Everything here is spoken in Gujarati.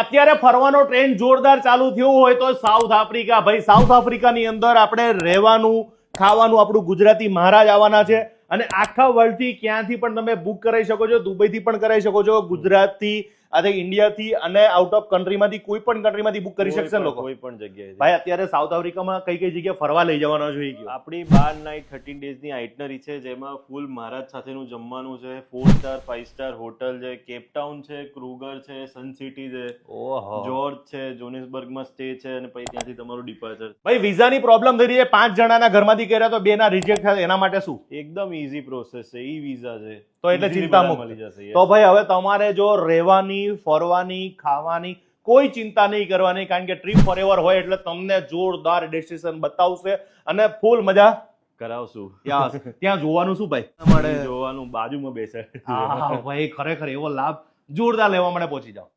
અત્યારે ફરવાનો ટ્રેન્ડ જોરદાર ચાલુ થયો હોય તો સાઉથ આફ્રિકા. ભાઈ, સાઉથ આફ્રિકાની અંદર આપણે રહેવાનું, ખાવાનું આપણું ગુજરાતી મહારાજ આવવાના છે. અને આખા વર્લ્ડથી ક્યાંથી પણ તમે બુક કરાવી શકો છો, દુબઈથી પણ કરાવી શકો છો ગુજરાતથી આજે ઇન્ડિયાથી અને આઉટ ઓફ કન્ટ્રીમાંથી કોઈ પણ કન્ટ્રીમાંથી બુક કરી શકશે લોકો? કોઈ પણ જગ્યાએ. ભાઈ અત્યારે સાઉથ આફ્રિકામાં કઈ કઈ જગ્યાએ ફરવા લઈ જવાનો છે આપણી બાર નાઇટ થર્ટીન ડેઝની આઇટનરી છે જેમાં ફૂલ મહારાજ સાથેનું જમવાનું છે four star five star hotel છે કેપટાઉન છે ક્રુગર છે સન સિટી છે જોર્જ છે જોનિસબર્ગમાં સ્ટે છે અને પછી ત્યાંથી તમારું ડિપાર્ચર ભાઈ વિઝાની પ્રોબ્લેમ થઈ રહી છે. પાંચ જણાના ઘરમાંથી કર્યા તો બે ના રિજેક્ટ થાય. એના માટે શું? એકદમ ઈઝી પ્રોસેસ છે. ઈ વિઝા છે. તો એટલે ચિંતા મળી જશે તો ભાઈ હવે તમારે જો રહેવાની ફરવાની ખાવાની કોઈ ચિંતા નહીં કરવાની કારણ કે ટ્રીપ ફોર એવર હોય એટલે તમને જોરદાર ડેસ્ટિનેશન બતાવશે અને ફૂલ મજા કરાવશું. ત્યાં ત્યાં જોવાનું શું ભાઈ? મળે જોવાનું બાજુમાં બેસે. હા ભાઈ ખરેખર એવો લાભ જોરદાર લેવા માટે પહોંચી જાઓ.